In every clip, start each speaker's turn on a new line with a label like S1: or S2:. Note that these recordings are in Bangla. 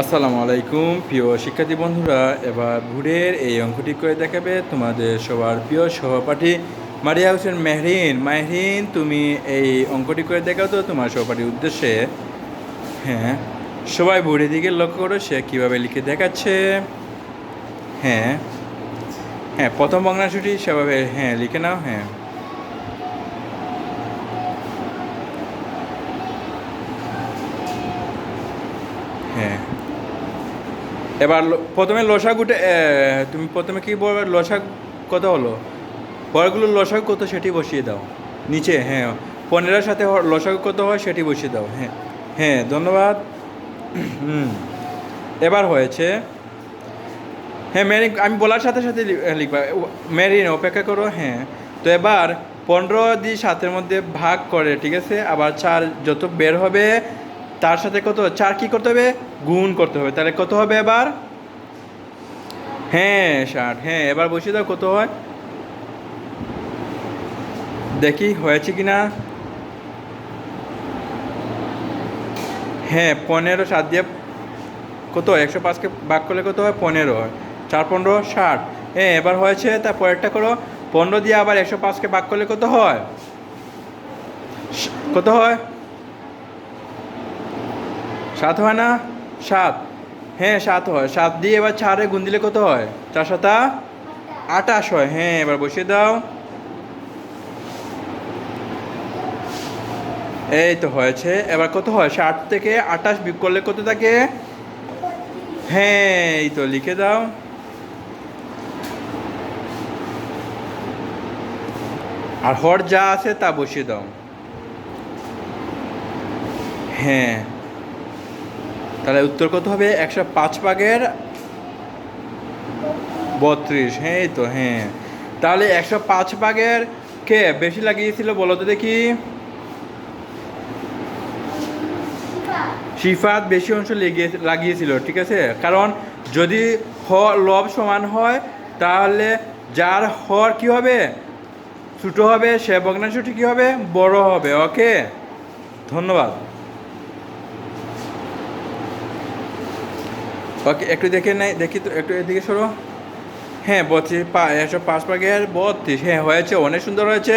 S1: আসসালামু আলাইকুম, প্রিয় শিক্ষার্থী বন্ধুরা, এবার ভুরের এই অঙ্কটি করে দেখাবে তোমাদের সবার প্রিয় সহপাঠী মারিয়া হোসেন মেহরিন। মাহরিন, তুমি এই অঙ্কটি করে দেখাও তো তোমার সহপাঠীর উদ্দেশ্যে। হ্যাঁ সবাই ভুরের দিকে লক্ষ্য করো, সে কীভাবে লিখে দেখাচ্ছে। হ্যাঁ হ্যাঁ প্রথম ভগ্নাংশটি সেভাবে হ্যাঁ লিখে নাও হ্যাঁ। হ্যাঁ এবার প্রথমে লসাগুটে তুমি প্রথমে কি বলবে? লসা কত হলো? পরগুলো লসাগ কত সেটি বসিয়ে দাও। নিচে হ্যাঁ। পনেরোর সাথে লসাগু কত হয় সেটি বসিয়ে দাও হ্যাঁ। হ্যাঁ ধন্যবাদ। হুম। এবার হয়েছে হ্যাঁ মেরিন আমি বলার সাথে সাথে লিখবা। মেরিন অপেক্ষা করো হ্যাঁ। তো এবার পনেরো দিয়ে সাতের মধ্যে ভাগ করে, ঠিক আছে? আবার চার যত বের হবে তার সাথে কত চার কি করতে হবে? গুণ করতে হবে। তাহলে কত হবে এবার? হ্যাঁ ষাট। হ্যাঁ এবার বসিয়ে দাও কত হয়? দেখি, হয়েছে কি না? হ্যাঁ পনেরো, সাত দিয়ে কত? একশো পাঁচকে ভাগ করলে কত হয়? পনেরো হয়। চার, পনেরো, ষাট। হ্যাঁ এবার হয়েছে তার পরেরটা করো। পনেরো দিয়ে আবার একশো পাঁচকে ভাগ করলে কত হয়? কত হয়? সাত হয় না? সাত। হ্যাঁ সাত হয়। সাত দিয়ে এবার চারে গুণ দিলে কত হয়? চার সাতা? আটাশ হয়। হ্যাঁ এবার বসিয়ে দাও। এই তো হয়েছে। এবার কত হয়? ষাট থেকে আটাশ বিয়োগ করলে কত থাকে? হ্যাঁ এই তো লিখে দাও। আর হর যা আছে তা বসিয়ে দাও। হ্যাঁ। তাহলে উত্তর কত হবে? একশো পাঁচ ভাগের বত্রিশ। হ্যাঁ তো হ্যাঁ। তাহলে একশো পাঁচ ভাগের কে বেশি লাগিয়েছিল বলো তো দেখি? শিফাত বেশি অংশ লেগে লাগিয়েছিল, ঠিক আছে? কারণ যদি হ লব সমান হয়, তাহলে যার হর কি হবে? ছোটো হবে, সে ভগ্নাংশটি কী হবে, বড় হবে, ওকে? ধন্যবাদ। ওকে একটু দেখে নেই, দেখি তো, একটু এদিকে সরো। হ্যাঁ বত্রিশ, পা, একশো পাঁচ পাগের বত্রিশ। হ্যাঁ হয়েছে, অনেক সুন্দর হয়েছে।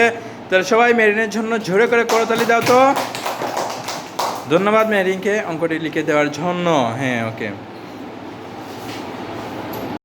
S1: তাহলে সবাই মেরিনের জন্য ঝরে করে করতালি দাও তো। ধন্যবাদ মেরিনকে, অঙ্কটি লিখে দেওয়ার জন্য। হ্যাঁ ওকে।